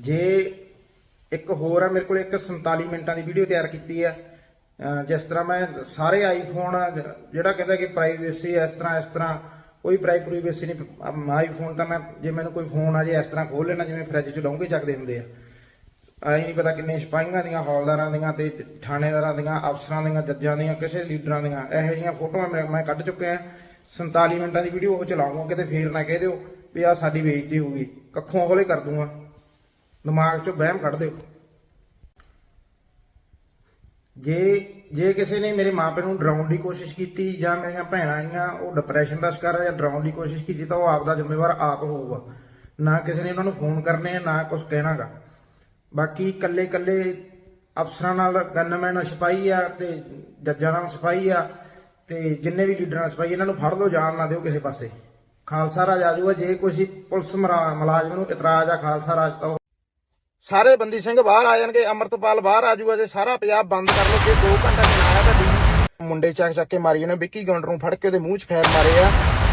ਜੇ ਇੱਕ ਹੋਰ ਆ, ਮੇਰੇ ਕੋਲ ਇੱਕ 47 ਮਿੰਟਾਂ ਦੀ ਵੀਡੀਓ ਤਿਆਰ ਕੀਤੀ ਆ ਜਿਸ ਤਰ੍ਹਾਂ ਮੈਂ ਸਾਰੇ ਆਈਫੋਨ ਜਿਹੜਾ ਕਹਿੰਦਾ ਕਿ ਪ੍ਰਾਈਵੇਸੀ ਇਸ ਤਰ੍ਹਾਂ ਇਸ ਤਰ੍ਹਾਂ, ਕੋਈ ਪ੍ਰਾਈਵੇਸੀ ਨਹੀਂ ਆਈਫੋਨ ਤਾਂ ਮੈਂ, ਜੇ ਮੈਨੂੰ ਕੋਈ ਫੋਨ ਆ, ਜੇ ਇਸ ਤਰ੍ਹਾਂ ਖੋਲ ਲੈਣਾ ਜਿਵੇਂ ਫ੍ਰਿਜ 'ਚ ਡੋਂਗੇ ਚੱਕਦੇ ਹੁੰਦੇ ਆ। ਆਈ ਨਹੀਂ ਪਤਾ ਕਿੰਨੇ ਸਿਪਾਹੀਆਂ ਦੀਆਂ, ਹੌਲਦਾਰਾਂ ਦੀਆਂ ਤੇ ਥਾਣੇਦਾਰਾਂ ਦੀਆਂ, ਅਫਸਰਾਂ ਦੀਆਂ, ਜੱਜਾਂ ਦੀਆਂ, ਕਿਸੇ ਲੀਡਰਾਂ ਦੀਆਂ, ਇਹੋ ਜਿਹੀਆਂ ਫੋਟੋਆਂ ਮੈਂ ਮੈਂ ਕੱਢ ਚੁੱਕਿਆ 47 ਮਿੰਟਾਂ ਦੀ ਵੀਡੀਓ ਉਹ ਚਲਾਉਂਗਾ, ਕਿਤੇ ਫੇਰ ਨਾ ਕਹਿ ਦਿਓ ਵੀ ਆ ਸਾਡੀ ਬੇਇੱਜ਼ਤੀ ਹੋਊਗੀ ਕੱਖੋਂ ਹੌਲੇ ਕਰ ਦੂੰਗਾ। ਦਿਮਾਗ 'ਚੋਂ ਵਹਿਮ ਕੱਢ ਦਿਓ। ਜੇ ਜੇ ਕਿਸੇ ਨੇ ਮੇਰੇ ਮਾਪੇ ਨੂੰ ਡਰਾਉਣ ਦੀ ਕੋਸ਼ਿਸ਼ ਕੀਤੀ ਜਾਂ ਮੇਰੀਆਂ ਭੈਣਾਂ ਆਈਆਂ, ਉਹ ਡਿਪਰੈਸ਼ਨ ਦਾ ਸ਼ਿਕਾਰ ਆ ਜਾਂ ਡਰਾਉਣ ਦੀ ਕੋਸ਼ਿਸ਼ ਕੀਤੀ, ਤਾਂ ਉਹ ਆਪ ਦਾ ਜ਼ਿੰਮੇਵਾਰ ਆਪ ਹੋਊਗਾ। ਨਾ ਕਿਸੇ ਨੇ ਉਹਨਾਂ ਨੂੰ ਫੋਨ ਕਰਨੇ ਆ ਨਾ ਕੁਝ ਕਹਿਣਾਗਾ ਬਾਕੀ ਕੱਲੇ ਕੱਲੇ ਅਫਸਰਾਂ ਨਾਲ ਗਨਮੈਨ ਸਿਪਾਹੀ ਆ ਤੇ ਜੱਜਾਂ ਨਾਲ ਸਿਪਾਹੀ ਆ ਤੇ ਜਿੰਨੇ ਵੀ ਲੀਡਰਾਂ ਨਾਲ ਸਿਪਾਹੀ, ਇਹਨਾਂ ਨੂੰ ਫੜ ਲਓ ਜਾਣ ਨਾ ਦਿਓ ਕਿਸੇ ਪਾਸੇ। ਖਾਲਸਾ ਰਾਜ ਆ ਜਾਊਗਾ ਜੇ ਕੋਈ ਪੁਲਿਸ ਮੁਲਾ- ਮੁਲਾਜ਼ਮ ਨੂੰ ਇਤਰਾਜ਼ ਆ ਖਾਲਸਾ ਰਾਜ, ਤਾਂ ਉਹ ਸਾਰੇ ਬੰਦੀ ਸਿੰਘ ਬਾਹਰ ਆ ਜਾਣਗੇ, ਅਮਰਤਪਾਲ ਬਾਹਰ ਆ ਜਾਊਗਾ, ਜੇ ਸਾਰਾ ਪੰਜਾਬ ਬੰਦ ਕਰ ਲਓ, ਜੇ 2 ਘੰਟੇ ਚਲਾਇਆ ਤਾਂ ਡੀ ਮੁੰਡੇ ਚੱਕ ਚੱਕ ਕੇ ਮਾਰੀ ਉਹਨੇ, ਵਿੱਕੀ ਗੌਂਡਰ ਨੂੰ ਫੜ ਕੇ ਉਹਦੇ ਮੂੰਹ 'ਚ ਫੈਰ ਮਾਰੇ ਆ।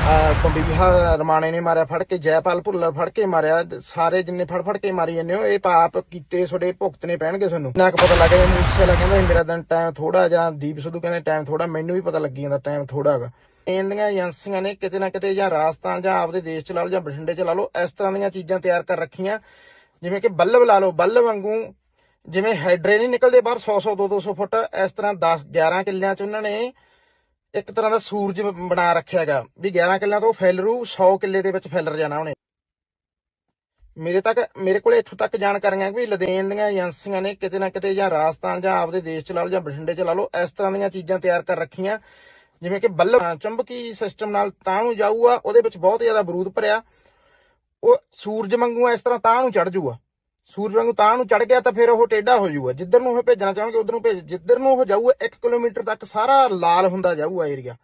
ਅਹ ਰਮਾਣੇ ਨੇ ਮਾਰਿਆ, ਫੜ ਕੇ ਜੈਪਾਲ ਭੁੱਲਰ ਫੜ ਕੇ ਮਾਰਿਆ, ਸਾਰੇ ਜਿੰਨੇ ਫੜ ਫੜ ਕੇ ਮਾਰੀ ਜਾਂਦੇ ਹੋ, ਇਹ ਪਾਪ ਕੀਤੇ ਤੁਹਾਡੇ ਭੁਗਤਨੇ ਪੈਣਗੇ ਤੁਹਾਨੂੰ। ਨਾ ਕੁ ਪਤਾ ਲੱਗ ਗਿਆ ਮੂਸੇ ਕਹਿੰਦਾ ਮੇਰਾ ਦਿਨ ਟਾਈਮ ਥੋੜਾ ਜਾਂ ਦੀਪ ਸਿੱਧੂ ਕਹਿੰਦੇ ਟਾਈਮ ਥੋੜਾ ਮੈਨੂੰ ਵੀ ਪਤਾ ਲੱਗੀ ਜਾਂਦਾ ਟਾਈਮ ਥੋੜਾ ਹੈਗਾ ਇਹਦੀਆਂ ਏਜੰਸੀਆਂ ਨੇ ਕਿਤੇ ਨਾ ਕਿਤੇ ਜਾਂ ਰਾਜਸਥਾਨ ਜਾਂ ਆਪਦੇ ਦੇਸ਼ ਚ ਲਾ ਲਓ ਜਾਂ ਬਠਿੰਡੇ ਚ ਲਾ ਲਓ, ਇਸ ਤਰ੍ਹਾਂ ਦੀਆਂ ਚੀਜ਼ਾਂ ਤਿਆਰ ਕਰ ਰੱਖੀਆਂ। ਜਿਵੇਂ ਕਿ ਬੱਲਬ ਲਾ ਲਓ, ਬੱਲਬ ਵਾਂਗੂ ਜਿਵੇਂ ਹਾਈਡਰੇ ਨਹੀਂ ਨਿਕਲਦੇ ਬਾਹਰ 100 100 200 200 ਫੁੱਟ, ਇਸ ਤਰ੍ਹਾਂ 10 11 ਕਿੱਲਿਆਂ ਚ ਉਹਨਾਂ ਨੇ ਇੱਕ ਤਰ੍ਹਾਂ ਦਾ ਸੂਰਜ ਬਣਾ ਰੱਖਿਆ ਹੈਗਾ ਵੀ 11 ਕਿੱਲਿਆਂ ਤੋਂ ਫੈਲਰੂ 100 ਕਿੱਲੇ ਦੇ ਵਿੱਚ ਫੈਲਰ ਜਾਣਾ ਉਹਨੇ। ਮੇਰੇ ਤੱਕ, ਮੇਰੇ ਕੋਲੇ ਇੱਥੋਂ ਤੱਕ ਜਾਣਕਾਰੀਆਂ ਵੀ ਲਦੇਨ ਦੀਆਂ ਏਜੰਸੀਆਂ ਨੇ ਕਿਤੇ ਨਾ ਕਿਤੇ ਜਾਂ ਰਾਜਸਥਾਨ ਜਾਂ ਆਪਦੇ ਦੇਸ਼ ਚ ਲਾ ਲਓ ਜਾਂ ਬਠਿੰਡੇ ਚ ਲਾ ਲਓ, ਇਸ ਤਰ੍ਹਾਂ ਦੀਆਂ ਚੀਜ਼ਾਂ ਤਿਆਰ ਕਰ ਰੱਖੀਆਂ। ਜਿਵੇਂ ਕਿ ਬੱਲਬ, ਚੁੰਬਕੀ ਸਿਸਟਮ ਨਾਲ ਤਾਂ ਨੂੰ ਜਾਊਗਾ, ਉਹਦੇ ਵਿੱਚ ਬਹੁਤ ਜ਼ਿਆਦਾ ਬਰੂਦ ਭਰਿਆ। ਉਹ ਸੂਰਜ ਵਾਂਗੂ ਇਸ ਤਰ੍ਹਾਂ ਤਾਂ ਨੂੰ ਚੜ ਜਾਊਗਾ ਸੂਰਜ ਵਾਂਗੂ ਤਾਂ ਨੂੰ ਚੜ ਗਿਆ ਤਾਂ ਫਿਰ ਉਹ ਟੇਢਾ ਹੋ ਜਾਊਗਾ ਜਿੱਧਰ ਨੂੰ ਉਹ ਭੇਜਣਾ ਚਾਹਣਗੇ, ਉਧਰ ਨੂੰ ਭੇਜ, ਜਿੱਧਰ ਨੂੰ ਉਹ ਜਾਊਗਾ 1 ਕਿਲੋਮੀਟਰ ਤੱਕ ਸਾਰਾ ਲਾਲ ਹੁੰਦਾ ਜਾਊਗਾ ਏਰੀਆ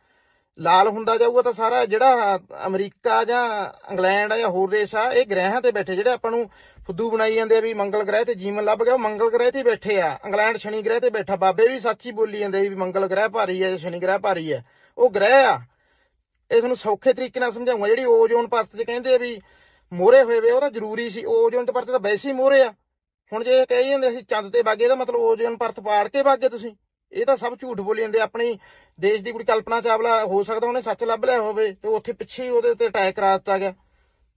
ਲਾਲ ਹੁੰਦਾ ਜਾਊਗਾ ਤਾਂ ਸਾਰਾ ਜਿਹੜਾ ਅਮਰੀਕਾ ਜਾਂ ਇੰਗਲੈਂਡ ਆ ਜਾਂ ਹੋਰ ਦੇਸ਼ ਆ, ਇਹ ਗ੍ਰਹਿਾਂ ਤੇ ਬੈਠੇ, ਜਿਹੜੇ ਆਪਾਂ ਨੂੰ ਫੁੱਦੂ ਬਣਾਈ ਜਾਂਦੇ ਆ ਵੀ ਮੰਗਲ ਗ੍ਰਹਿ ਤੇ ਜੀਵਨ ਲੱਭ ਗਿਆ, ਉਹ ਮੰਗਲ ਗ੍ਰਹਿ ਤੇ ਬੈਠੇ ਆ। ਇੰਗਲੈਂਡ ਸ਼ਨੀ ਗ੍ਰਹਿ ਤੇ ਬੈਠਾ, ਬਾਬੇ ਵੀ ਸੱਚ ਹੀ ਬੋਲੀ ਜਾਂਦੇ ਵੀ ਮੰਗਲ ਗ੍ਰਹਿ ਭਾਰੀ ਹੈ ਜਾਂ ਸ਼ਨੀ ਗ੍ਰਹਿ ਭਾਰੀ ਹੈ ਉਹ ਗ੍ਰਹਿ ਆ। ਇਹ ਤੁਹਾਨੂੰ ਸੌਖੇ ਤਰੀਕੇ ਨਾਲ ਸਮਝਾਉਂਗਾ, ਜਿਹੜੀ ਓਜ਼ੋਨ ਪਰਤ 'ਚ ਕਹਿੰਦੇ ਆ ਵੀ ਮੋਰੇ ਹੋਏ ਵੇ, ਉਹ ਤਾਂ ਜ਼ਰੂਰੀ ਸੀ ਓਜ਼ੋਨ ਪਰਤ ਤਾਂ ਵੈਸੇ ਹੀ ਮੋਰੇ ਆ। ਹੁਣ ਜੇ ਇਹ ਕਹੀ ਜਾਂਦੇ ਅਸੀਂ ਚੰਦ ਤੇ ਵਾਗੇ ਇਹਦਾ ਮਤਲਬ ਓਜ਼ੋਨ ਪਰਤ ਪਾੜ ਕੇ ਵਾਗੇ ਤੁਸੀਂ। ਇਹ ਤਾਂ ਸਭ ਝੂਠ ਬੋਲੀ ਜਾਂਦੇ ਆਪਣੀ ਦੇਸ਼ ਦੀ ਕੁੜੀ ਕਲਪਨਾ ਚਾਵਲਾ ਹੋ ਸਕਦਾ, ਉਹਨੇ ਸੱਚ ਲੱਭ ਲਿਆ ਹੋਵੇ, ਤੇ ਉੱਥੇ ਪਿੱਛੇ ਹੀ ਉਹਦੇ ਉੱਤੇ ਅਟੈਕ ਕਰਾ ਦਿੱਤਾ ਗਿਆ।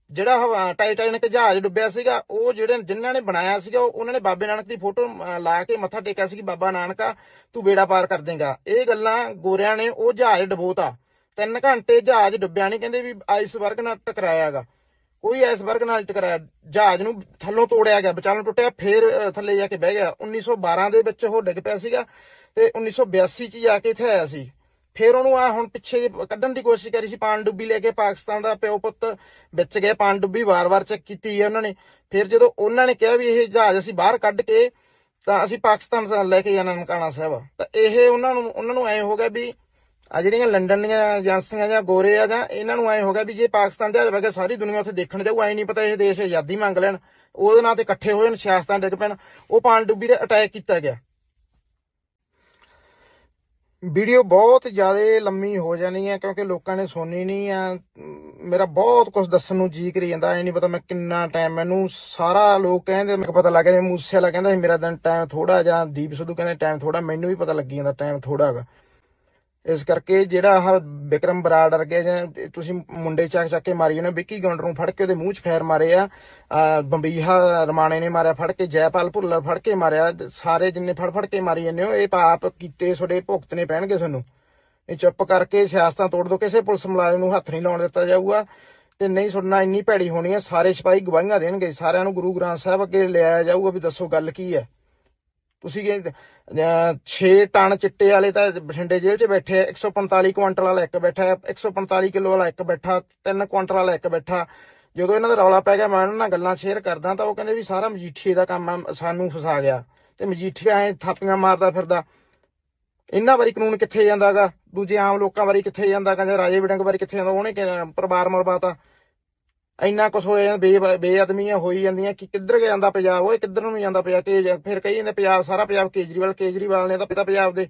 ਜਿਹੜਾ ਹਵਾ ਟਾਈਟੈਨਿਕ ਜਹਾਜ਼ ਡੁੱਬਿਆ ਸੀਗਾ, ਉਹ ਜਿਹੜੇ ਜਿਨ੍ਹਾਂ ਨੇ ਬਣਾਇਆ ਸੀਗਾ ਉਹਨਾਂ ਨੇ ਬਾਬੇ ਨਾਨਕ ਦੀ ਫੋਟੋ ਲਾ ਕੇ ਮੱਥਾ ਟੇਕਿਆ ਸੀ ਕਿ ਬਾਬਾ ਨਾਨਕਾ, ਤੂੰ ਬੇੜਾ ਪਾਰ ਕਰ ਦੇਂਗਾ। ਇਹ ਗੱਲਾਂ ਗੋਰਿਆਂ ਨੇ ਉਹ ਜਹਾਜ਼ ਡਬੋਤਾ। ਤਿੰਨ ਘੰਟੇ ਜਹਾਜ਼ ਡੁੱਬਿਆ ਨਹੀਂ ਕਹਿੰਦੇ ਵੀ ਆਈਸਬਰਗ ਨਾਲ ਟਕਰਾਇਆਗਾ ਕੋਈ ਆਈਸਬਰਗ ਨਾਲ ਟਕਰਾਇਆ ਜਹਾਜ਼ ਨੂੰ ਥੱਲੋਂ ਤੋੜਿਆ ਗਿਆ, ਵਿਚਾਲੋਂ ਟੁੱਟਿਆ, ਫੇਰ ਥੱਲੇ ਜਾ ਕੇ ਬਹਿ ਗਿਆ। 1912 ਦੇ ਵਿੱਚ ਉਹ ਡਿੱਗ ਪਿਆ ਸੀਗਾ ਤੇ 1982 ਚ ਜਾ ਕੇ ਇੱਥੇ ਆਇਆ ਸੀ। ਫਿਰ ਉਹਨੂੰ ਆ ਹੁਣ ਪਿੱਛੇ ਜਿਹੇ ਕੱਢਣ ਦੀ ਕੋਸ਼ਿਸ਼ ਕਰੀ ਸੀ, ਪਾਣਡੁੱਬੀ ਲੈ ਕੇ ਪਾਕਿਸਤਾਨ ਦਾ ਪਿਓ ਪੁੱਤ ਵਿੱਚ ਗਏ, ਪਾਣਡੁੱਬੀ ਵਾਰ-ਵਾਰ ਚੈੱਕ ਕੀਤੀ ਹੈ ਉਹਨਾਂ ਨੇ। ਫਿਰ ਜਦੋਂ ਉਹਨਾਂ ਨੇ ਕਿਹਾ ਵੀ ਇਹ ਜਹਾਜ਼ ਅਸੀਂ ਬਾਹਰ ਕੱਢ ਕੇ ਤਾਂ ਅਸੀਂ ਪਾਕਿਸਤਾਨ ਲੈ ਕੇ ਜਾਣਾ ਨਨਕਾਣਾ ਸਾਹਿਬ। ਤਾਂ ਇਹ ਉਹਨਾਂ ਨੂੰ ਉਹਨਾਂ ਨੂੰ ਐ ਹੋ ਗਿਆ ਵੀ ਆ ਜਿਹੜੀਆਂ ਲੰਡਨ ਦੀਆਂ ਏਜੰਸੀਆਂ ਜਾਂ ਗੋਰੇ ਆ ਜਾਂ ਇਹਨਾਂ ਨੂੰ ਐ ਹੋ ਗਿਆ ਵੀ ਜੇ ਪਾਕਿਸਤਾਨ ਜਹਾਜ਼ ਵਗਾ ਸਾਰੀ ਦੁਨੀਆ ਉੱਥੇ ਦੇਖਣ ਜਾਊ, ਐ ਨਹੀਂ ਪਤਾ ਇਹ ਦੇਸ਼ ਆਜ਼ਾਦੀ ਮੰਗ ਲੈਣ। ਉਹਦੇ ਨਾਲ ਤੇ ਇਕੱਠੇ ਹੋ ਜਾਣ ਸਿਆਸਤਾਂ ਡਿੱਗ ਪੈਣ। ਉਹ ਪਾਣਡੁੱਬੀ ਤੇ ਅਟੈਕ ਕੀਤਾ ਗਿਆ। ਵੀਡੀਓ ਬਹੁਤ ਜ਼ਿਆਦਾ ਲੰਮੀ ਹੋ ਜਾਣੀ ਹੈ, ਕਿਉਂਕਿ ਲੋਕਾਂ ਨੇ ਸੁਣਨੀ ਨਹੀਂ ਆ ਮੇਰਾ ਬਹੁਤ ਕੁਝ ਦੱਸਣ ਨੂੰ ਜੀ ਕਰੀ ਜਾਂਦਾ, ਐ ਨਹੀਂ ਪਤਾ ਮੈਂ ਕਿੰਨਾ ਟਾਈਮ ਮੈਨੂੰ ਸਾਰਾ ਲੋਕ ਕਹਿੰਦੇ, ਮੈਨੂੰ ਪਤਾ ਲੱਗ ਗਿਆ, ਮੂਸੇ ਵਾਲਾ ਕਹਿੰਦਾ ਸੀ, ਮੇਰਾ ਦਿਨ ਟਾਈਮ ਥੋੜਾ ਜਾਂ ਦੀਪ ਸਿੱਧੂ ਕਹਿੰਦੇ ਟਾਈਮ ਥੋੜਾ ਮੈਨੂੰ ਵੀ ਪਤਾ ਲੱਗੀ ਜਾਂਦਾ ਟਾਈਮ ਥੋੜਾ ਹੈਗਾ ਇਸ ਕਰਕੇ ਜਿਹੜਾ ਆਹ ਵਿਕਰਮ ਬਰਾੜ ਵਰਗੇ ਜਾਂ ਤੁਸੀਂ ਮੁੰਡੇ ਚੱਕ ਚੱਕ ਕੇ ਮਾਰੀ ਉਹਨੇ ਵਿੱਕੀ ਗੌਂਡਰ ਨੂੰ ਫੜ ਕੇ ਉਹਦੇ ਮੂੰਹ 'ਚ ਫੈਰ ਮਾਰੇ ਆ ਬੰਬੀਹਾ ਰਮਾਣੇ ਨੇ ਮਾਰਿਆ, ਫੜ ਕੇ ਜੈਪਾਲ ਭੁੱਲਰ ਫੜ ਕੇ ਮਾਰਿਆ, ਸਾਰੇ ਜਿੰਨੇ ਫੜ ਫੜ ਕੇ ਮਾਰੀ ਜਾਂਦੇ ਹੋ, ਇਹ ਪਾਪ ਕੀਤੇ ਤੁਹਾਡੇ ਭੁਗਤਨੇ ਪੈਣਗੇ ਤੁਹਾਨੂੰ ਇਹ ਚੁੱਪ ਕਰਕੇ ਸਿਆਸਤਾਂ ਤੋੜ ਦੋ, ਕਿਸੇ ਪੁਲਿਸ ਮੁਲਾਜ਼ਮ ਨੂੰ ਹੱਥ ਨਹੀਂ ਲਾਉਣ ਦਿੱਤਾ ਜਾਊਗਾ, ਤੇ ਨਹੀਂ ਸੁਣਨਾ ਇੰਨੀ ਭੈੜੀ ਹੋਣੀ ਹੈ ਸਾਰੇ ਸਿਪਾਹੀ ਗਵਾਹੀਆਂ ਦੇਣਗੇ, ਸਾਰਿਆਂ ਨੂੰ ਗੁਰੂ ਗ੍ਰੰਥ ਸਾਹਿਬ ਅੱਗੇ ਲਿਆਇਆ ਜਾਊਗਾ ਵੀ ਦੱਸੋ ਗੱਲ ਕੀ ਹੈ। ਤੁਸੀਂ ਕਹਿੰਦੇ 6 ਟਨ ਚਿੱਟੇ ਵਾਲੇ ਤਾਂ ਬਠਿੰਡੇ ਜੇਲ੍ਹ 'ਚ ਬੈਠੇ 145 ਕੁਇੰਟਲ ਵਾਲਾ ਇੱਕ ਬੈਠਾ 145 ਕਿਲੋ ਵਾਲਾ ਇੱਕ ਬੈਠਾ 3 ਕੁਇੰਟਲ ਵਾਲਾ ਇੱਕ ਬੈਠਾ। ਜਦੋਂ ਇਹਨਾਂ ਦਾ ਰੌਲਾ ਪੈ ਗਿਆ, ਮੈਂ ਉਹਨਾਂ ਨਾਲ ਗੱਲਾਂ ਸ਼ੇਅਰ ਕਰਦਾ ਤਾਂ ਉਹ ਕਹਿੰਦੇ ਵੀ ਸਾਰਾ ਮਜੀਠੀਏ ਦਾ ਕੰਮ ਆ, ਸਾਨੂੰ ਫਸਾ ਗਿਆ। ਤੇ ਮਜੀਠੀਆ ਐ ਥਾਪੀਆਂ ਮਾਰਦਾ ਫਿਰਦਾ। ਇਹਨਾਂ ਵਾਰੀ ਕਾਨੂੰਨ ਕਿੱਥੇ ਜਾਂਦਾਗਾ? ਦੂਜੇ ਆਮ ਲੋਕਾਂ ਵਾਰੀ ਕਿੱਥੇ ਜਾਂਦਾਗਾ? ਜਾਂ ਰਾਜੇ ਵਿਡੰਗ ਵਾਰੀ ਕਿੱਥੇ ਜਾਂਦਾ? ਉਹਨੇ ਕਿ- ਪਰਿਵਾਰ ਮਰਵਾਤਾ ਇੰਨਾ ਕੁਛ ਹੋਇਆ ਬੇ ਬੇਅਦਮੀਆਂ ਹੋਈ ਜਾਂਦੀਆਂ ਕਿ ਕਿੱਧਰ ਜਾਂਦਾ ਪੰਜਾਬ, ਓਏ ਕਿੱਧਰ ਨੂੰ ਜਾਂਦਾ ਪੰਜਾਬ ਕਿ ਫਿਰ ਕਹੀ ਜਾਂਦੇ ਪੰਜਾਬ, ਸਾਰਾ ਪੰਜਾਬ ਕੇਜਰੀਵਾਲ ਕੇਜਰੀਵਾਲ ਨੇ ਤਾਂ ਪਿਤਾ ਪੰਜਾਬ ਦੇ।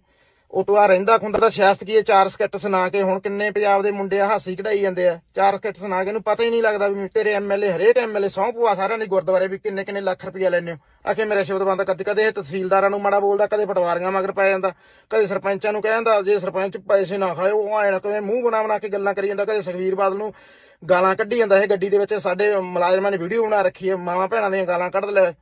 ਉਹ ਰਹਿੰਦਾ ਖੁੰਦਾ ਦਾ ਸਿਆਸਤ ਕੀ ਹੈ, ਚਾਰ ਸਕਿੱਟ ਸੁਣਾ ਕੇ ਹੁਣ ਕਿੰਨੇ ਪੰਜਾਬ ਦੇ ਮੁੰਡੇ ਹਾਸੀ ਕਢਾਈ ਜਾਂਦੇ ਆ। ਚਾਰ ਸਕਿੱਟ ਸੁਣਾ ਕੇ ਇਹਨੂੰ ਪਤਾ ਹੀ ਨਹੀਂ ਲੱਗਦਾ ਵੀ ਤੇਰੇ ਐਮਐਲਏ ਹਰੇਕ ਐਮਐਲਏ ਸੌਂ ਪਵਾ ਸਾਰਿਆਂ ਨੇ ਗੁਰਦੁਆਰੇ ਵੀ ਕਿੰਨੇ ਕਿੰਨੇ ਲੱਖ ਰੁਪਇਆ ਲੈਣੇ ਹੋ। ਆਖੇ ਮੇਰੇ ਸ਼ਬਦ ਬੰਦਾ ਕਦੇ ਕਦੇ ਇਹ ਤਹਿਸੀਲਦਾਰਾਂ ਨੂੰ ਮਾੜਾ ਬੋਲਦਾ, ਕਦੇ ਪਟਵਾਰੀਆਂ ਮਗਰ ਪੈ ਜਾਂਦਾ, ਕਦੇ ਸਰਪੰਚਾਂ ਨੂੰ ਕਹਿ ਜਾਂਦਾ ਜੇ ਸਰਪੰਚ ਪੈਸੇ ਨਾ ਖਾਏ ਉਹ ਐਂ ਕਿਵੇਂ ਮੂੰਹ ਬਣਾ ਬਣਾ ਕੇ ਗੱਲਾਂ ਕਰੀ ਜਾਂਦਾ, ਕਦੇ ਸੁਖਵੀਰ ਬਾਦਲ ਨੂੰ ਗਾਲਾਂ ਕੱਢੀ ਜਾਂਦਾ ਇਹ ਗੱਡੀ ਦੇ ਵਿੱਚ। ਸਾਡੇ ਮੁਲਾਜ਼ਮਾਂ ਨੇ ਵੀਡੀਓ ਬਣਾ ਰੱਖੀ ਹੈ, ਮਾਵਾਂ ਭੈਣਾਂ ਦੀਆਂ ਗਾਲਾਂ ਕੱਢ ਲੈ।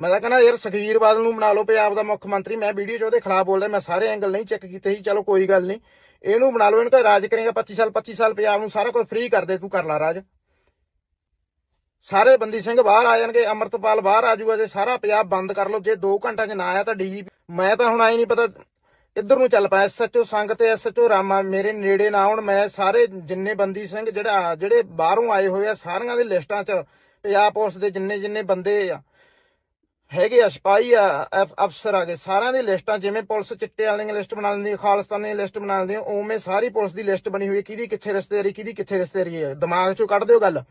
ਮੈਂ ਤਾਂ ਕਹਿੰਦਾ, ਯਾਰ ਸੁਖਵੀਰ ਬਾਦਲ ਨੂੰ ਬਣਾ ਲਓ ਪੰਜਾਬ ਦਾ ਮੁੱਖ ਮੰਤਰੀ। ਮੈਂ ਵੀਡੀਓ 'ਚ ਉਹਦੇ ਖਿਲਾਫ ਬੋਲਦਾ, ਮੈਂ ਸਾਰੇ ਐਂਗਲ ਨਹੀਂ ਚੈੱਕ ਕੀਤੇ ਸੀ। ਚਲੋ ਕੋਈ ਗੱਲ ਨਹੀਂ। ਇਹਨੂੰ ਬਣਾ ਲਓ, ਇਹਨੂੰ ਕੋਈ ਰਾਜ ਕਰੇਗਾ 25 ਸਾਲ 25 ਸਾਲ ਪੰਜਾਬ ਨੂੰ, ਸਾਰਾ ਕੁਝ ਫ੍ਰੀ ਕਰ ਦੇ, ਤੂੰ ਕਰ ਲੈ ਰਾਜ। ਸਾਰੇ ਬੰਦੀ ਸਿੰਘ ਬਾਹਰ ਆ ਜਾਣਗੇ, ਅਮਰਤਪਾਲ ਬਾਹਰ ਆ ਜਾਊਗਾ, ਜੇ ਸਾਰਾ ਪੰਜਾਬ ਬੰਦ ਕਰ ਲਓ, ਜੇ 2 ਘੰਟਿਆਂ 'ਚ ਨਾ ਆਇਆ ਤਾਂ ਡੀਜੀ ਮੈਂ ਤਾਂ ਹੁਣ ਆਈ ਨਹੀਂ ਪਤਾ ਇੱਧਰ ਨੂੰ ਚੱਲ ਪਿਆ ਐਸਐਚਓ ਸੰਗ ਤੇ ਐਸਐਚਓ ਰਾਮਾ, ਮੇਰੇ ਨੇੜੇ ਨਾ ਆਉਣ, ਮੈਂ ਸਾਰੇ ਜਿੰਨੇ ਬੰਦੀ ਸਿੰਘ ਜਿਹੜਾ, ਜਿਹੜੇ ਬਾਹਰੋਂ ਆਏ ਹੋਏ ਆ, ਸਾਰਿਆਂ ਦੀ ਲਿਸਟਾਂ 'ਚ ਪੰਜਾਬ ਪੁਲਿਸ ਦੇ ਜਿੰਨੇ ਜਿੰਨੇ ਬੰਦੇ ਆ, ਹੈਗੇ ਆ, ਸਿਪਾਹੀ ਆ ਅਫਸਰ ਆ ਗਏ ਸਾਰਿਆਂ ਦੀ ਲਿਸਟਾਂ ਜਿਵੇਂ ਪੁਲਿਸ ਚਿੱਟੇ ਵਾਲਿਆਂ ਦੀ ਲਿਸਟ ਬਣਾ ਲੈਂਦੀ ਹੈ ਖਾਲਿਸਤਾਨੀ ਦੀ ਲਿਸਟ ਬਣਾ ਲੈਂਦੀ, ਉਵੇਂ ਸਾਰੀ ਪੁਲਿਸ ਦੀ ਲਿਸਟ ਬਣੀ ਹੋਈ ਹੈ, ਕਿਹਦੀ ਕਿੱਥੇ ਰਿਸ਼ਤੇਦਾਰੀ, ਕਿਹਦੀ ਕਿੱਥੇ ਰਿਸ਼ਤੇਦਾਰੀ ਹੈ, ਦਿਮਾਗ 'ਚੋਂ ਕੱਢ ਦਿਓ ਗੱਲ,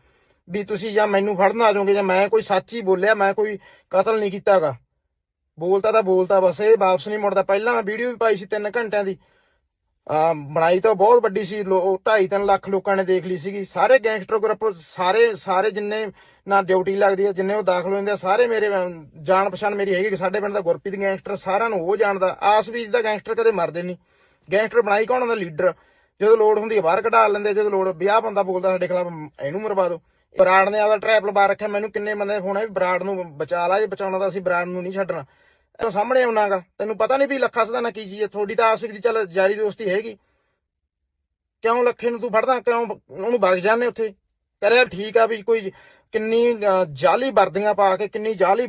ਵੀ ਤੁਸੀਂ ਜਾਂ ਮੈਨੂੰ ਫੜਨ ਆ ਜਾਓਗੇ ਜਾਂ ਮੈਂ ਕੋਈ ਸੱਚ ਹੀ ਬੋਲਿਆ, ਮੈਂ ਕੋਈ ਕਤਲ ਨਹੀਂ ਕੀਤਾਗਾ। ਬੋਲਤਾ ਤਾਂ ਬੋਲਤਾ ਬਸ, ਇਹ ਵਾਪਸ ਨਹੀਂ ਮੁੜਦਾ। ਪਹਿਲਾਂ ਮੈਂ ਵੀਡੀਓ ਵੀ ਪਾਈ ਸੀ 3 ਘੰਟਿਆਂ ਦੀ। ਆ, ਬਣਾਈ ਤਾਂ ਬਹੁਤ ਵੱਡੀ ਸੀ 2.5 3 ਲੱਖ ਲੋਕਾਂ ਨੇ ਦੇਖ ਲਈ ਸੀਗੀ। ਸਾਰੇ ਗੈਂਗਸਟਰ ਗਰੁੱਪ, ਸਾਰੇ ਸਾਰੇ ਜਿੰਨੇ ਨਾ ਡਿਊਟੀ ਲੱਗਦੀ ਹੈ ਜਿੰਨੇ ਉਹ ਦਾਖਲ ਹੁੰਦੇ ਆ, ਸਾਰੇ ਮੇਰੇ ਜਾਣ ਪਛਾਣ ਮੇਰੀ ਹੈਗੀ। ਕਿ ਸਾਡੇ ਪਿੰਡ ਦਾ ਗੁਰਪ੍ਰੀਤ ਗੈਂਗਸਟਰ, ਸਾਰਿਆਂ ਨੂੰ ਉਹ ਜਾਣਦਾ। ਆਸ ਵੀ ਦਾ ਗੈਂਗਸਟਰ ਕਦੇ ਮਰਦੇ ਨਹੀਂ। ਗੈਂਗਸਟਰ ਬਣਾਈ ਕੌਣ ਹੁੰਦਾ? ਲੀਡਰ। ਜਦੋਂ ਲੋੜ ਹੁੰਦੀ ਹੈ ਬਾਹਰ ਕਢਾ ਲੈਂਦੇ ਜਦੋਂ ਲੋੜ ਵਿਆਹ ਬੰਦਾ ਬੋਲਦਾ ਸਾਡੇ ਖਿਲਾਫ, ਇਹਨੂੰ ਮਰਵਾ ਦਿਓ। ਬਰਾੜ ਨੇ ਆਪਦਾ ਟਰੈਪ ਲਵਾ ਰੱਖਿਆ, ਮੈਨੂੰ ਕਿੰਨੇ ਬੰਦੇ ਫੋਨ ਆਏ ਵੀ ਬਰਾੜ ਨੂੰ ਬਚਾ ਲਾ, ਜੇ ਬਚਾਉਣਾ ਤਾਂ ਅਸੀਂ ਬਰਾੜ ਨੂੰ ਨਹੀਂ ਛੱਡਣਾ। ਤੈਨੂੰ ਸਾਹਮਣੇ ਆਉਣਾਗਾ, ਤੈਨੂੰ ਪਤਾ ਨਹੀਂ ਵੀ ਲੱਖਾ ਸਦਾਨਾ ਕੀ ਚੀਜ਼ ਹੈ, ਤੁਹਾਡੀ ਤਾਂ ਆਸ ਵੀ ਚੱਲ ਯਾਰੀ ਦੋਸਤੀ ਹੈਗੀ। ਕਿਉਂ ਲੱਖੇ ਨੂੰ ਤੂੰ ਫੜਦਾ, ਕਿਉਂ ਉਹਨੂੰ ਵਗ ਜਾਂਦੇ ਉੱਥੇ? ਕਰਿਆ ਠੀਕ ਆ ਵੀ ਕੋਈ ਕਿੰਨੀ ਜਾਲੀ ਵਰਦੀਆਂ ਪਾ ਕੇ, ਕਿੰਨੀ ਜਾਲੀ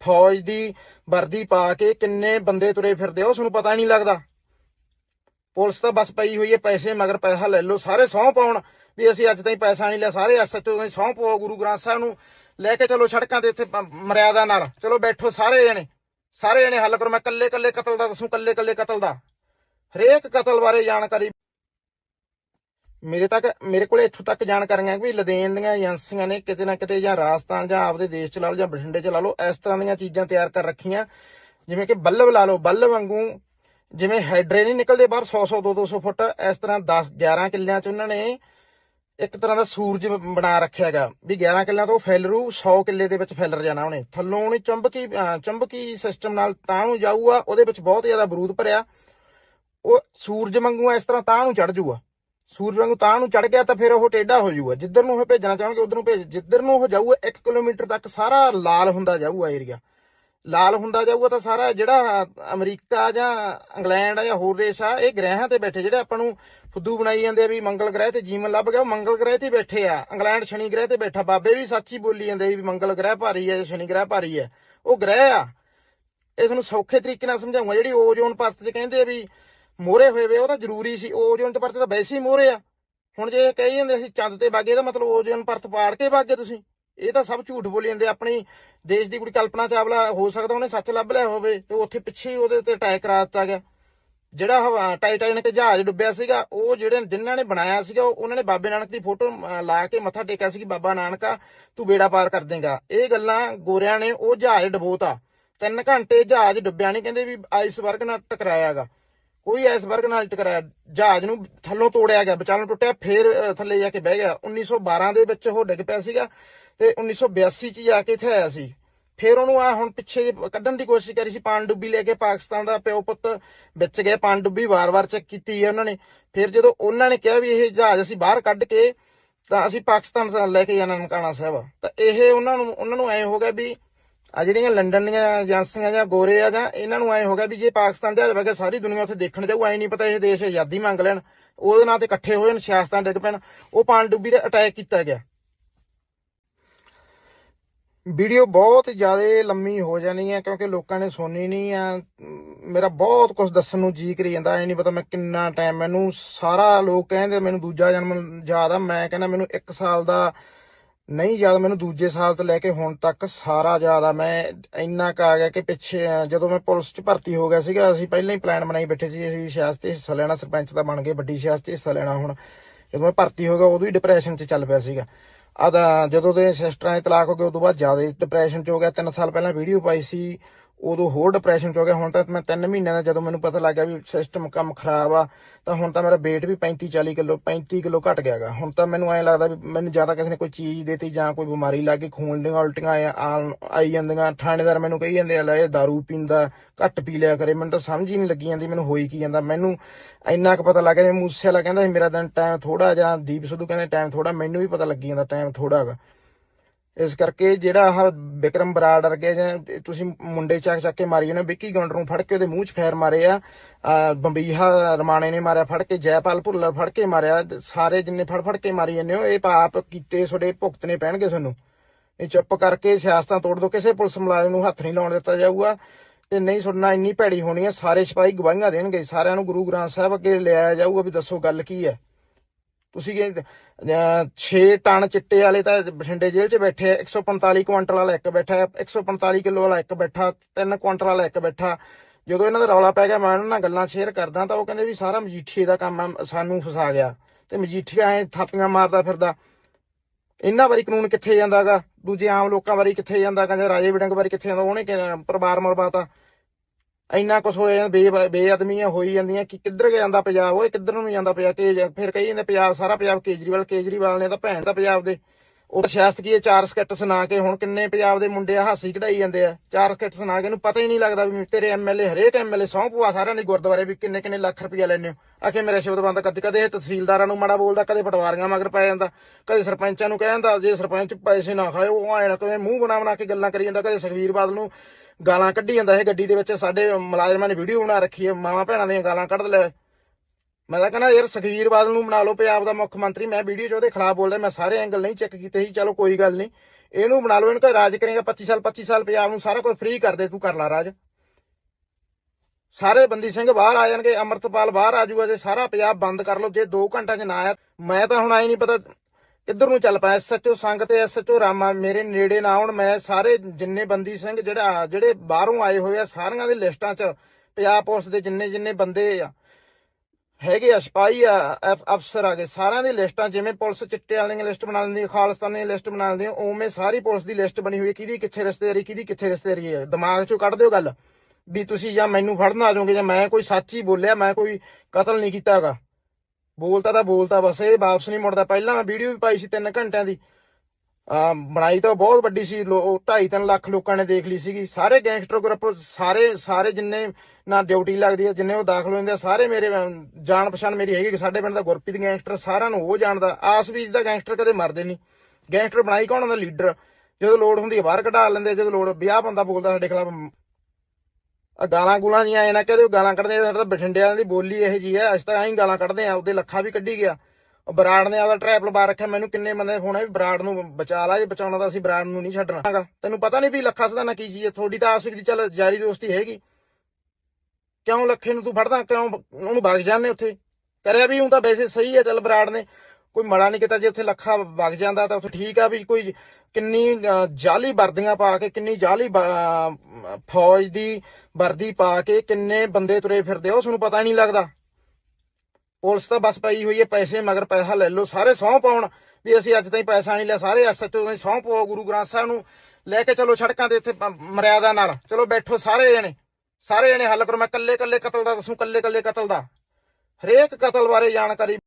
ਫੌਜ ਦੀ ਵਰਦੀ ਪਾ ਕੇ ਕਿੰਨੇ ਬੰਦੇ ਤੁਰੇ ਫਿਰਦੇ ਆ, ਉਸ ਨੂੰ ਪਤਾ ਨਹੀਂ ਲੱਗਦਾ। ਪੁਲਿਸ ਤਾਂ ਬਸ ਪਈ ਹੋਈ ਹੈ, ਪੈਸੇ ਮਗਰ ਪੈਸਾ ਲੈ ਲਓ, ਸਾਰੇ ਸਹੁੰ ਪਾਉਣ। ਵੀ ਅਸੀਂ ਅੱਜ ਤਾਈਂ ਪੈਸਾ ਨਹੀਂ ਲਿਆ, ਸਾਰੇ ਐਸਐਚਓ ਨੇ ਸਹੁੰ ਪਾਓ ਗੁਰੂ ਗ੍ਰੰਥ ਸਾਹਿਬ ਨੂੰ। ਲੈ ਕੇ ਚਲੋ ਸੜਕਾਂ ਤੇ ਇੱਥੇ ਮਰਿਆਦਾ ਨਾਲ ਚਲੋ ਬੈਠੋ ਸਾਰੇ ਜਣੇ। ਸਾਰੇ ਜਣੇ ਹੱਲ ਕਰੋ। ਮੈਂ ਕੱਲੇ ਕੱਲੇ ਕਤਲ ਦਾ ਦੱਸੂ ਕੱਲੇ ਕੱਲੇ ਕਤਲ ਦਾ। ਹਰੇਕ ਕਤਲ ਬਾਰੇ ਜਾਣਕਾਰੀ। ਮੇਰੇ ਤੱਕ, ਮੇਰੇ ਕੋਲ ਇੱਥੋਂ ਤੱਕ ਜਾਣਕਾਰੀਆਂ ਵੀ ਲਦੇਨ ਦੀਆਂ ਏਜੰਸੀਆਂ ਨੇ ਕਿਤੇ ਨਾ ਕਿਤੇ ਜਾਂ ਰਾਜਸਥਾਨ, ਜਾਂ ਆਪਦੇ ਦੇਸ਼ ਚ ਲਾ ਲਓ, ਜਾਂ ਬਠਿੰਡੇ ਚ ਲਾ ਲਓ, ਇਸ ਤਰ੍ਹਾਂ ਦੀਆਂ ਚੀਜ਼ਾਂ ਤਿਆਰ ਕਰ ਰੱਖੀਆਂ। ਜਿਵੇਂ ਕਿ ਬੱਲਬ ਲਾ ਲਓ। ਬੱਲਬ ਵਾਂਗੂ ਜਿਵੇਂ ਹਾਈਡਰੇ ਨਹੀਂ ਨਿਕਲਦੇ ਬਾਹਰ 100 100 200 200 ਫੁੱਟ, ਇਸ ਤਰ੍ਹਾਂ 10 11 ਕਿੱਲਿਆਂ ਚ ਉਹਨਾਂ ਨੇ ਇੱਕ ਤਰ੍ਹਾਂ ਦਾ ਸੂਰਜ ਬਣਾ ਰੱਖਿਆਗਾ ਵੀ 11 ਕਿੱਲਿਆਂ ਤੋਂ ਫੈਲਰੂ 100 ਕਿੱਲੇ ਦੇ ਵਿੱਚ ਫੈਲਰ ਜਾਣਾ ਉਹਨੇ। ਥੱਲੋਂ ਉਹਨੇ ਚੁੰਬਕੀ ਚੁੰਬਕੀ ਸਿਸਟਮ ਨਾਲ ਤਾਂ ਨੂੰ ਜਾਊਗਾ, ਉਹਦੇ ਵਿੱਚ ਬਹੁਤ ਜ਼ਿਆਦਾ ਬਰੂਦ ਭਰਿਆ। ਉਹ ਸੂਰਜ ਵਾਂਗੂ ਇਸ ਤਰ੍ਹਾਂ ਤਾਂ ਨੂੰ ਚੜ ਜਾਊਗਾ ਸੂਰਜ ਵਾਂਗੂ ਤਾਂ ਨੂੰ ਚੜ ਗਿਆ ਤਾਂ ਫਿਰ ਉਹ ਟੇਢਾ ਹੋ ਜਾਊਗਾ ਜਿੱਧਰ ਨੂੰ ਉਹ ਭੇਜਣਾ ਚਾਹਣਗੇ, ਉਧਰ ਨੂੰ ਭੇਜ, ਜਿੱਧਰ ਨੂੰ ਉਹ ਜਾਊਗਾ 1 ਕਿਲੋਮੀਟਰ ਤੱਕ ਸਾਰਾ ਲਾਲ ਹੁੰਦਾ ਜਾਊਗਾ ਏਰੀਆ ਲਾਲ ਹੁੰਦਾ ਜਾਊਗਾ ਤਾਂ ਸਾਰਾ ਜਿਹੜਾ ਅਮਰੀਕਾ ਜਾਂ ਇੰਗਲੈਂਡ ਆ ਜਾਂ ਹੋਰ ਦੇਸ਼ ਆ, ਇਹ ਗ੍ਰਹਿਾਂ ਤੇ ਬੈਠੇ, ਜਿਹੜੇ ਆਪਾਂ ਨੂੰ ਫੁੱਦੂ ਬਣਾਈ ਜਾਂਦੇ ਆ ਵੀ ਮੰਗਲ ਗ੍ਰਹਿ ਤੇ ਜੀਵਨ ਲੱਭ ਗਿਆ, ਉਹ ਮੰਗਲ ਗ੍ਰਹਿ ਤੇ ਬੈਠੇ ਆ। ਇੰਗਲੈਂਡ ਸ਼ਨੀ ਗ੍ਰਹਿ ਤੇ ਬੈਠਾ, ਬਾਬੇ ਵੀ ਸੱਚ ਹੀ ਬੋਲੀ ਜਾਂਦੇ ਵੀ ਮੰਗਲ ਗ੍ਰਹਿ ਭਾਰੀ ਹੈ ਸ਼ਨੀ ਗ੍ਰਹਿ ਭਾਰੀ ਹੈ ਉਹ ਗ੍ਰਹਿ ਆ। ਇਹ ਤੁਹਾਨੂੰ ਸੌਖੇ ਤਰੀਕੇ ਨਾਲ ਸਮਝਾਉਂਗਾ, ਜਿਹੜੀ ਓਜ਼ੋਨ ਪਰਤ 'ਚ ਕਹਿੰਦੇ ਆ ਵੀ ਮੋਹਰੇ ਹੋਏ ਵੇ, ਉਹ ਤਾਂ ਜ਼ਰੂਰੀ ਸੀ। ਓਜ਼ੋਨ ਤੇ ਪਰਤ ਤਾਂ ਵੈਸੇ ਹੀ ਮੋਹਰੇ ਆ। ਹੁਣ ਜੇ ਕਹੀ ਜਾਂਦੇ ਅਸੀਂ ਚੰਦ ਤੇ ਵਾਗੇ ਇਹਦਾ ਮਤਲਬ ਓਜ਼ੋਨ ਪਰਤ ਪਾੜ ਕੇ ਵਾਗੇ ਤੁਸੀਂ। ਇਹ ਤਾਂ ਸਭ ਝੂਠ ਬੋਲੀ ਜਾਂਦੇ ਆਪਣੀ ਦੇਸ਼ ਦੀ ਕੁੜੀ ਕਲਪਨਾ ਚਾਵਲਾ ਹੋ ਸਕਦਾ ਉਹਨੇ ਸੱਚ ਲੱਭ ਲਿਆ ਹੋਵੇ, ਤੇ ਉੱਥੇ ਪਿੱਛੇ ਹੀ ਉਹਦੇ ਤੇ ਅਟੈਕ ਕਰਾ ਦਿੱਤਾ ਗਿਆ। ਜਿਹੜਾ ਹਵਾ, ਟਾਈਟੈਨਿਕ ਜਹਾਜ਼ ਡੁੱਬਿਆ ਸੀਗਾ, ਉਹ ਜਿਹੜੇ ਜਿਨ੍ਹਾਂ ਨੇ ਬਣਾਇਆ ਸੀਗਾ ਉਹਨਾਂ ਨੇ ਬਾਬੇ ਨਾਨਕ ਦੀ ਫੋਟੋ ਲਾ ਕੇ ਮੱਥਾ ਟੇਕਿਆ ਸੀ ਕਿ ਬਾਬਾ ਨਾਨਕਾ ਤੂੰ ਬੇੜਾ ਪਾਰ ਕਰ ਦੇਗਾ। ਇਹ ਗੱਲਾਂ ਗੋਰਿਆਂ ਨੇ ਉਹ ਜਹਾਜ਼ ਡਬੋਤਾ। ਤਿੰਨ ਘੰਟੇ ਜਹਾਜ਼ ਡੁੱਬਿਆ ਨਹੀਂ ਕਹਿੰਦੇ ਵੀ ਆਈਸਬਰਗ ਨਾਲ ਟਕਰਾਇਆਗਾ ਕੋਈ ਆਈਸਬਰਗ ਨਾਲ ਟਕਰਾਇਆ। ਜਹਾਜ਼ ਨੂੰ ਥੱਲੋਂ ਤੋੜਿਆ ਗਿਆ, ਵਿਚਾਲੋਂ ਟੁੱਟਿਆ, ਫੇਰ ਥੱਲੇ ਜਾ ਕੇ ਬਹਿ ਗਿਆ। 1912 ਦੇ ਵਿੱਚ ਉਹ ਡਿੱਗ ਪਿਆ ਸੀਗਾ ਤੇ 1982 ਚ ਜਾ ਕੇ ਇੱਥੇ ਆਇਆ ਸੀ। ਫਿਰ ਉਹਨੂੰ ਆ ਹੁਣ ਪਿੱਛੇ ਜਿਹੇ ਕੱਢਣ ਦੀ ਕੋਸ਼ਿਸ਼ ਕਰੀ ਸੀ ਪਾਣਡੁੱਬੀ ਲੈ ਕੇ ਪਾਕਿਸਤਾਨ ਦਾ ਪਿਓ ਪੁੱਤ ਵਿੱਚ ਗਏ ਪਾਣਡੁੱਬੀ ਵਾਰ-ਵਾਰ ਚੈੱਕ ਕੀਤੀ ਹੈ ਉਹਨਾਂ ਨੇ। ਫਿਰ ਜਦੋਂ ਉਹਨਾਂ ਨੇ ਕਿਹਾ ਵੀ ਇਹ ਜਹਾਜ਼ ਅਸੀਂ ਬਾਹਰ ਕੱਢ ਕੇ ਤਾਂ ਅਸੀਂ ਪਾਕਿਸਤਾਨ ਸ- ਲੈ ਕੇ ਜਾਣਾ ਨਨਕਾਣਾ ਸਾਹਿਬ। ਤਾਂ ਇਹ ਉਹਨਾਂ ਨੂੰ ਉਹਨਾਂ ਨੂੰ ਐ ਹੋ ਗਿਆ ਵੀ ਆ ਜਿਹੜੀਆਂ ਲੰਡਨ ਦੀਆਂ ਏਜੰਸੀਆਂ ਜਾਂ ਗੋਰੇ ਆ ਜਾਂ ਇਹਨਾਂ ਨੂੰ ਐ ਹੋ ਗਿਆ ਵੀ ਜੇ ਪਾਕਿਸਤਾਨ ਜਹਾਜ਼ ਵਗੇ ਸਾਰੀ ਦੁਨੀਆ ਉੱਥੇ ਦੇਖਣ ਜਾਊ, ਐ ਨਹੀਂ ਪਤਾ ਇਹ ਦੇਸ਼ ਆਜ਼ਾਦੀ ਮੰਗ ਲੈਣ। ਉਹਦੇ ਨਾਂ ਤੇ ਇਕੱਠੇ ਹੋਏ ਨੇ ਸਿਆਸਤਾਂ ਡਿੱਗ ਪੈਣ। ਉਹ ਪਾਣਡੁੱਬੀ ਤੇ ਅਟੈਕ ਕੀਤਾ ਗਿਆ। ਵੀਡੀਓ ਬਹੁਤ ਜ਼ਿਆਦਾ ਲੰਮੀ ਹੋ ਜਾਣੀ ਹੈ ਕਿਉਂਕਿ ਲੋਕਾਂ ਨੇ ਸੁਣੀ ਨਹੀਂ ਆ ਮੇਰਾ ਬਹੁਤ ਕੁਝ ਦੱਸਣ ਨੂੰ ਜੀ ਕਰੀ ਜਾਂਦਾ ਐ ਨਹੀਂ ਪਤਾ ਮੈਂ ਕਿੰਨਾ ਟਾਈਮ ਮੈਨੂੰ ਸਾਰਾ ਲੋਕ ਕਹਿੰਦੇ ਮੈਨੂੰ ਦੂਜਾ ਜਨਮ ਯਾਦ ਆ, ਮੈਂ ਕਹਿੰਦਾ ਮੈਨੂੰ 1 ਸਾਲ ਦਾ ਨਹੀਂ ਯਾਦ, ਮੈਨੂੰ ਦੂਜੇ ਸਾਲ ਤੋਂ ਲੈ ਕੇ ਹੁਣ ਤੱਕ ਸਾਰਾ ਯਾਦ ਆ। ਮੈਂ ਇੰਨਾ ਕ ਆ ਗਿਆ ਕਿ ਪਿੱਛੇ, ਜਦੋਂ ਮੈਂ ਪੁਲਿਸ 'ਚ ਭਰਤੀ ਹੋ ਗਿਆ ਸੀਗਾ, ਅਸੀਂ ਪਹਿਲਾਂ ਹੀ ਪਲਾਨ ਬਣਾਈ ਬੈਠੇ ਸੀ, ਅਸੀਂ ਸਿਆਸਤ 'ਚ ਹਿੱਸਾ ਲੈਣਾ, ਸਰਪੰਚ ਦਾ ਬਣ ਗਏ, ਵੱਡੀ ਸਿਆਸਤ 'ਚ ਹਿੱਸਾ ਲੈਣਾ ਹੁਣ। ਜਦੋਂ ਮੈਂ ਭਰਤੀ ਹੋ ਗਿਆ, ਉਦੋਂ ਹੀ ਡਿਪਰੈਸ਼ਨ 'ਚ ਚੱਲ ਪਿਆ ਸੀਗਾ। ਆ ਜਦੋਂ ਦੇ ਸਿਸਟਰਾਂ ਦੇ ਤਲਾਕ ਹੋ ਗਏ ਉਦੋਂ ਬਾਅਦ ਜ਼ਿਆਦਾ ਡਿਪਰੈਸ਼ਨ 'ਚ ਹੋ ਗਿਆ। 3 ਸਾਲ ਪਹਿਲਾਂ ਵੀਡੀਓ ਪਾਈ ਸੀ। ਉਦੋਂ ਹੋਰ ਡਿਪਰੈਸ਼ਨ ਚ ਹੋ ਗਿਆ, ਹੁਣ ਤਾਂ ਮੈਂ 3 ਮਹੀਨਿਆਂ ਦਾ ਜਦੋਂ ਮੈਨੂੰ ਪਤਾ ਲੱਗਾ ਵੀ ਸਿਸਟਮ ਕੰਮ ਖਰਾਬ ਆ, ਤਾਂ ਹੁਣ ਤਾਂ ਮੇਰਾ weight ਵੀ 35 40 ਕਿਲੋ 35 ਕਿਲੋ ਘਟ ਗਿਆਗਾ ਹੁਣ ਤਾਂ ਮੈਨੂੰ ਐਂ ਲੱਗਦਾ ਵੀ ਮੈਨੂੰ ਜ਼ਿਆਦਾ ਕਿਸੇ ਨੇ ਕੋਈ ਚੀਜ਼ ਦੇਤੀ ਜਾਂ ਕੋਈ ਬਿਮਾਰੀ ਲੱਗ ਗਈ, ਖੂਨ ਦੀਆਂ ਉਲਟੀਆਂ ਆਈ ਜਾਂਦੀਆਂ, ਥਾਣੇਦਾਰ ਮੈਨੂੰ ਕਹੀ ਜਾਂਦੇ ਆ, ਲੈ ਇਹ दारू ਪੀਂਦਾ, ਘੱਟ ਪੀ ਲਿਆ ਕਰੇ, ਮੈਨੂੰ ਤਾਂ ਸਮਝ ਹੀ ਨਹੀਂ ਲੱਗੀ ਜਾਂਦੀ ਮੈਨੂੰ ਹੋਈ ਕੀ ਜਾਂਦਾ। ਮੈਨੂੰ ਇੰਨਾ ਕੁ ਪਤਾ ਲੱਗ ਗਿਆ ਜਿਵੇਂ ਮੂਸੇ ਵਾਲਾ ਕਹਿੰਦਾ ਸੀ ਮੇਰਾ ਦਿਨ ਟਾਈਮ ਥੋੜਾ ਜਾਂ ਦੀਪ ਸਿੱਧੂ ਕਹਿੰਦੇ ਟਾਈਮ ਥੋੜਾ ਮੈਨੂੰ ਵੀ ਪਤਾ ਲੱਗੀ ਜਾਂਦਾ ਟਾਈਮ ਥੋੜਾ ਹੈਗਾ। ਇਸ ਕਰਕੇ ਜਿਹੜਾ ਆਹ ਵਿਕਰਮ ਬਰਾੜ ਵਰਗੇ ਜਾਂ ਤੁਸੀਂ ਮੁੰਡੇ ਚੱਕ ਚੱਕ ਕੇ ਮਾਰੀ ਜਾਂਦੇ ਹੋ, ਵਿੱਕੀ ਗੌਂਡਰ ਨੂੰ ਫੜ ਕੇ ਉਹਦੇ ਮੂੰਹ 'ਚ ਫੈਰ ਮਾਰੇ ਆ। ਬੰਬੀਹਾ ਰਮਾਣੇ ਨੇ ਮਾਰਿਆ ਫੜ ਕੇ ਜੈਪਾਲ ਭੁੱਲਰ ਫੜ ਕੇ ਮਾਰਿਆ ਸਾਰੇ ਜਿੰਨੇ ਫੜ ਫੜ ਕੇ ਮਾਰੀ ਜਾਂਦੇ ਹੋ ਇਹ ਪਾਪ ਕੀਤੇ ਤੁਹਾਡੇ ਭੁਗਤਨੇ ਪੈਣਗੇ ਤੁਹਾਨੂੰ। ਇਹ ਚੁੱਪ ਕਰਕੇ ਸਿਆਸਤਾਂ ਤੋੜ ਦੋ ਕਿਸੇ ਪੁਲਿਸ ਮੁਲਾਜ਼ਮ ਨੂੰ ਹੱਥ ਨਹੀਂ ਲਾਉਣ ਦਿੱਤਾ ਜਾਊਗਾ। ਤੇ ਨਹੀਂ ਸੁਣਨਾ ਇੰਨੀ ਭੈੜੀ ਹੋਣੀ ਆ ਸਾਰੇ ਸਿਪਾਹੀ ਗਵਾਹੀਆਂ ਦੇਣਗੇ ਸਾਰਿਆਂ ਨੂੰ ਗੁਰੂ ਗ੍ਰੰਥ ਸਾਹਿਬ ਅੱਗੇ ਲਿਆਇਆ ਜਾਊਗਾ ਵੀ ਦੱਸੋ ਗੱਲ ਕੀ ਹੈ। ਤੁਸੀਂ ਕਹਿੰਦੇ 6 ਟਨ ਚਿੱਟੇ ਵਾਲੇ ਤਾਂ ਬਠਿੰਡੇ ਜੇਲ੍ਹ 'ਚ ਬੈਠੇ 145 ਕੁਇੰਟਲ ਵਾਲਾ ਇੱਕ ਬੈਠਾ 145 ਕਿਲੋ ਵਾਲਾ ਇੱਕ ਬੈਠਾ 3 ਕੁਇੰਟਲ ਵਾਲਾ ਇੱਕ ਬੈਠਾ। ਜਦੋਂ ਇਹਨਾਂ ਦਾ ਰੌਲਾ ਪੈ ਗਿਆ, ਮੈਂ ਉਹਨਾਂ ਨਾਲ ਗੱਲਾਂ ਸ਼ੇਅਰ ਕਰਦਾ ਤਾਂ ਉਹ ਕਹਿੰਦੇ ਵੀ ਸਾਰਾ ਮਜੀਠੀਏ ਦਾ ਕੰਮ ਸਾਨੂੰ ਫਸਾ ਗਿਆ। ਤੇ ਮਜੀਠੀਆ ਐ ਥਾਪੀਆਂ ਮਾਰਦਾ ਫਿਰਦਾ। ਇਹਨਾਂ ਵਾਰੀ ਕਾਨੂੰਨ ਕਿੱਥੇ ਜਾਂਦਾਗਾ? ਦੂਜੇ ਆਮ ਲੋਕਾਂ ਵਾਰੀ ਕਿੱਥੇ ਜਾਂਦਾਗਾ? ਜਾਂ ਰਾਜੇ ਵਿਡੰਗ ਵਾਰੀ ਕਿੱਥੇ ਜਾਂਦਾ? ਉਹਨੇ ਕਿ- ਪਰਿਵਾਰ ਮਰਵਾਤਾ ਇੰਨਾ ਕੁਝ ਹੋਇਆ ਬੇ ਬੇਆਦਮੀਆਂ ਹੋਈ ਜਾਂਦੀਆਂ ਕਿ ਕਿੱਧਰ ਜਾਂਦਾ ਪੰਜਾਬ, ਓਏ ਕਿੱਧਰ ਨੂੰ ਜਾਂਦਾ ਪੰਜਾਬ ਕਿ ਫਿਰ ਕਹੀ ਜਾਂਦੇ ਪੰਜਾਬ, ਸਾਰਾ ਪੰਜਾਬ ਕੇਜਰੀਵਾਲ ਕੇਜਰੀਵਾਲ ਨੇ ਤਾਂ ਭੈਣ ਦਾ ਪੰਜਾਬ ਦੇ ਉਹ ਤਾਂ ਚਾਰ ਸਕੱਟ ਸੁਣਾ ਕੇ ਹੁਣ ਕਿੰਨੇ ਪੰਜਾਬ ਦੇ ਮੁੰਡੇ ਹਾਸੀ ਕਢਾਈ ਜਾਂਦੇ ਆ। ਚਾਰ ਸਕੱਟ ਸੁਣਾ ਕੇ ਇਹਨੂੰ ਪਤਾ ਹੀ ਨਹੀਂ ਲੱਗਦਾ ਵੀ ਤੇਰੇ ਐਮਐਲਏ ਹਰੇਕ ਐਮਐਲਏ ਸਹੁੰ ਪਵਾ ਸਾਰਿਆਂ ਨੇ ਗੁਰਦੁਆਰੇ ਵੀ ਕਿੰਨੇ ਕਿੰਨੇ ਲੱਖ ਰੁਪਇਆ ਲੈਣੇ ਹੋ। ਆਖੇ ਮੇਰੇ ਸ਼ਬਦ ਬੰਦ ਕਦੇ ਕਦੇ ਇਹ ਤਹਿਸੀਲਦਾਰਾਂ ਨੂੰ ਮਾੜਾ ਬੋਲਦਾ, ਕਦੇ ਪਟਵਾਰੀਆਂ ਮਗਰ ਪੈ ਜਾਂਦਾ, ਕਦੇ ਸਰਪੰਚਾਂ ਨੂੰ ਕਹਿੰਦਾ, ਜੇ ਸਰਪੰਚ ਪੈਸੇ ਨਾ ਖਾਏ, ਉਹ ਆਏ ਨਾ ਕਿਵੇਂ ਮੂੰਹ ਬਣਾ ਬਣਾ ਕੇ ਗੱਲਾਂ ਕਰੀ ਜਾਂਦਾ, ਕਦੇ ਸੁਖਵੀਰ ਬਾਦਲ ਨੂੰ ਗਾਲਾਂ ਕੱਢੀ ਜਾਂਦਾ, ਇਹ ਗੱਡੀ ਦੇ ਵਿੱਚ ਸਾਡੇ ਮੁਲਾਜ਼ਮਾਂ ਨੇ ਵੀਡੀਓ ਬਣਾ ਰੱਖੀ ਹੈ, ਮਾਵਾਂ ਭੈਣਾਂ ਦੀਆਂ ਗਾਲਾਂ ਕੱਢ ਲੈ। ਮੈਂ ਤਾਂ ਕਹਿੰਦਾ ਯਾਰ ਸੁਖਵੀਰ ਬਾਦਲ ਨੂੰ ਬਣਾ ਲਓ, ਪੰਜਾਬ ਦਾ ਮੁੱਖ ਮੰਤਰੀ, ਮੈਂ ਵੀਡੀਓ 'ਚ ਉਹਦੇ ਖਿਲਾਫ ਬੋਲਦਾ, ਮੈਂ ਸਾਰੇ ਐਂਗਲ ਨਹੀਂ ਚੈੱਕ ਕੀਤੇ ਸੀ, ਚਲੋ ਕੋਈ ਗੱਲ ਨਹੀਂ। ਇਹਨੂੰ ਬਣਾ ਲਓ, ਇਹਨੂੰ ਕੋਈ ਰਾਜ ਕਰੇਗਾ 25 ਸਾਲ 25 ਸਾਲ ਪੰਜਾਬ ਨੂੰ ਸਾਰਾ ਕੁਝ ਫ੍ਰੀ ਕਰ ਦੇ, ਤੂੰ ਕਰ ਲਾ ਰਾਜ। ਸਾਰੇ ਬੰਦੀ ਸਿੰਘ ਬਾਹਰ ਆ ਜਾਣਗੇ, ਅਮਰਤਪਾਲ ਬਾਹਰ ਆ ਜਾਊਗਾ, ਜੇ ਸਾਰਾ ਪੰਜਾਬ ਬੰਦ ਕਰ ਲਓ, ਜੇ 2 ਘੰਟਿਆਂ 'ਚ ਨਾ ਆਇਆ, ਮੈਂ ਤਾਂ ਹੁਣ ਆਈ ਨਹੀਂ ਪਤਾ ਕਿੱਧਰ ਨੂੰ ਚੱਲ ਪਿਆ। ਐਸਐਚਓ ਸੰਘ ਤੇ ਐਸਐਚਓ ਰਾਮਾ, ਮੇਰੇ ਨੇੜੇ ਨਾ ਆਉਣ, ਮੈਂ ਸਾਰੇ ਜਿੰਨੇ ਬੰਦੀ ਸਿੰਘ ਜਿਹੜਾ, ਜਿਹੜੇ ਬਾਹਰੋਂ ਆਏ ਹੋਏ ਆ, ਸਾਰਿਆਂ ਦੇ ਲਿਸਟਾਂ 'ਚ ਪੰਜਾਬ ਪੁਲਿਸ ਦੇ ਜਿੰਨੇ ਜਿੰਨੇ ਬੰਦੇ ਆ ਹੈਗੇ ਆ ਸਿਪਾਹੀ, ਆ ਅਫਸਰ ਆ ਗਏ। ਸਾਰਿਆਂ ਦੀ ਲਿਸਟਾਂ ਜਿਵੇਂ ਪੁਲਿਸ ਚਿੱਟੇ ਵਾਲਿਆਂ ਦੀ ਲਿਸਟ ਬਣਾ ਲੈਂਦੀ ਹੈ ਖਾਲਿਸਤਾਨੀ ਦੀ ਲਿਸਟ ਬਣਾ ਲੈਂਦੀ ਹੈ ਉਵੇਂ ਸਾਰੀ ਪੁਲਿਸ ਦੀ ਲਿਸਟ ਬਣੀ ਹੋਈ ਹੈ। ਕਿਹਦੀ ਕਿੱਥੇ ਰਿਸ਼ਤੇਦਾਰੀ, ਕਿਹਦੀ ਕਿੱਥੇ ਰਿਸ਼ਤੇਦਾਰੀ ਹੈ? ਦਿਮਾਗ 'ਚੋਂ ਕੱਢ ਦਿਓ ਗੱਲ। ਵੀ ਤੁਸੀਂ ਜਾਂ ਮੈਨੂੰ ਫੜਨ ਆ ਜਾਓਗੇ ਜਾਂ ਮੈਂ ਕੋਈ ਸੱਚ ਹੀ ਬੋਲਿਆ, ਮੈਂ ਕੋਈ ਕਤਲ ਨਹੀਂ ਕੀਤਾ ਹੈਗਾ। ਬੋਲਤਾ ਤਾਂ ਬੋਲਤਾ, ਬਸ ਇਹ ਵਾਪਸ ਨਹੀਂ ਮੁੜਦਾ। ਪਹਿਲਾਂ ਮੈਂ ਵੀਡੀਓ ਵੀ ਪਾਈ ਸੀ 3 ਘੰਟਿਆਂ ਦੀ। ਬਣਾਈ ਤਾਂ ਬਹੁਤ ਵੱਡੀ ਸੀ 2.5 ਲੱਖ ਲੋਕਾਂ ਨੇ ਦੇਖ ਲਈ ਸੀਗੀ। ਸਾਰੇ ਗੈਂਗਸਟਰ ਗਰੁੱਪ ਸਾਰੇ ਸਾਰੇ ਜਿੰਨੇ ਨਾ ਡਿਊਟੀ ਲੱਗਦੀ ਹੈ ਜਿੰਨੇ ਉਹ ਦਾਖਲ ਹੁੰਦੇ ਆ ਸਾਰੇ ਮੇਰੇ ਜਾਣ ਪਛਾਣ ਮੇਰੀ ਹੈਗੀ ਕਿ ਸਾਡੇ ਪਿੰਡ ਦਾ ਗੁਰਪ੍ਰੀਤ ਗੈਂਗਸਟਰ ਸਾਰਿਆਂ ਨੂੰ ਉਹ ਜਾਣਦਾ। ਆਸ ਵੀ ਦਾ ਗੈਂਗਸਟਰ ਕਦੇ ਮਰਦੇ ਨਹੀਂ ਗੈਂਗਸਟਰ ਬਣਾਈ ਕੌਣ ਹੁੰਦਾ? ਲੀਡਰ ਜਦੋਂ ਲੋੜ ਹੁੰਦੀ ਹੈ ਬਾਹਰ ਕਢਾ ਲੈਂਦੇ ਜਦੋਂ ਲੋੜ ਵਿਆਹ ਬੰਦਾ ਬੋਲਦਾ ਸਾਡੇ ਖਿਲਾਫ। ਗਾਲਾਂ ਗੁਲਾਂ ਜੀਆਂ ਐ ਨਾ ਕਹਦੇ ਗਾਲਾਂ ਕੱਢਦੇ ਆ, ਸਾਡਾ ਤਾਂ ਬਠਿੰਡਿਆਂ ਦੀ ਬੋਲੀ ਇਹ ਜੀ ਹੈ ਅਸੀਂ ਤਾਂ ਐਂ ਗਾਲਾਂ ਕੱਢਦੇ ਆ ਉਹਦੇ ਲੱਖਾਂ ਵੀ ਕੱਢੀ ਗਿਆ। ਬਰਾੜ ਨੇ ਆਪਦਾ ਟਰੈਪ ਲਵਾ ਰੱਖਿਆ ਮੈਨੂੰ ਕਿੰਨੇ ਬੰਦੇ ਫੋਨ ਆਏ ਵੀ ਬਰਾੜ ਨੂੰ ਬਚਾ ਲਾ ਜੇ ਬਚਾਉਣਾ ਤਾਂ ਅਸੀਂ ਬਰਾੜ ਨੂੰ ਨਹੀਂ ਛੱਡਣਾ ਹੈਗਾ। ਤੈਨੂੰ ਪਤਾ ਨਹੀਂ ਵੀ ਲੱਖਾ ਸਦਾਨਾ ਕੀ ਚੀਜ਼ ਹੈ ਤੁਹਾਡੀ ਤਾਂ ਆਸ ਦੀ ਚੱਲ ਯਾਰੀ ਦੋਸਤੀ ਹੈਗੀ। ਕਿਉਂ ਲੱਖੇ ਨੂੰ ਤੂੰ ਫੜਦਾ ਕਿਉਂ ਉਹਨੂੰ ਵਗ ਜਾਂਦੇ ਉੱਥੇ? ਕਰਿਆ ਵੀ ਹੁਣ ਤਾਂ ਵੈਸੇ ਸਹੀ ਹੈ ਚੱਲ ਬਰਾੜ ਨੇ ਕੋਈ ਮੜਾ ਨਹੀਂ ਕੀਤਾ ਜੇ ਉੱਥੇ ਲੱਖਾ ਵਗ ਜਾਂਦਾ ਤਾਂ ਉੱਥੇ ਠੀਕ ਆ ਵੀ ਕੋਈ ਕਿੰਨੀ ਅਹ, ਜਾਲੀ ਵਰਦੀਆਂ ਪਾ ਕੇ ਕਿੰਨੀ ਜਾਲੀ ਫੌਜ ਦੀ ਵਰਦੀ ਪਾ ਕੇ ਕਿੰਨੇ ਬੰਦੇ ਤੁਰੇ ਫਿਰਦੇ ਆ ਉਸ ਨੂੰ ਪਤਾ ਹੀ ਨਹੀਂ ਲੱਗਦਾ। ਪੁਲਿਸ ਤਾਂ ਬਸ ਪਈ ਹੋਈ ਹੈ, ਪੈਸੇ ਮਗਰ ਪੈਸਾ ਲੈ ਲਓ, ਸਾਰੇ ਸਹੁੰ ਪਾਉਣ। ਵੀ ਅਸੀਂ ਅੱਜ ਤਾਈਂ ਪੈਸਾ ਨਹੀਂ ਲਿਆ, ਸਾਰੇ ਐਸਐਚਓ ਨੇ ਸਹੁੰ ਪਾਓ ਗੁਰੂ ਗ੍ਰੰਥ ਸਾਹਿਬ ਨੂੰ ਲੈ ਕੇ ਚਲੋ ਸੜਕਾਂ ਦੇ ਇੱਥੇ ਮਰਿਆਦਾ ਨਾਲ। ਚਲੋ ਬੈਠੋ ਸਾਰੇ ਜਣੇ ਸਾਰੇ ਜਣੇ ਹੱਲ ਕਰੋ। ਮੈਂ ਕੱਲੇ ਕੱਲੇ ਕਤਲ ਦਾ ਦੱਸੂ ਕੱਲੇ ਕੱਲੇ ਕਤਲ ਦਾ। ਹਰੇਕ ਕਤਲ ਬਾਰੇ ਜਾਣਕਾਰੀ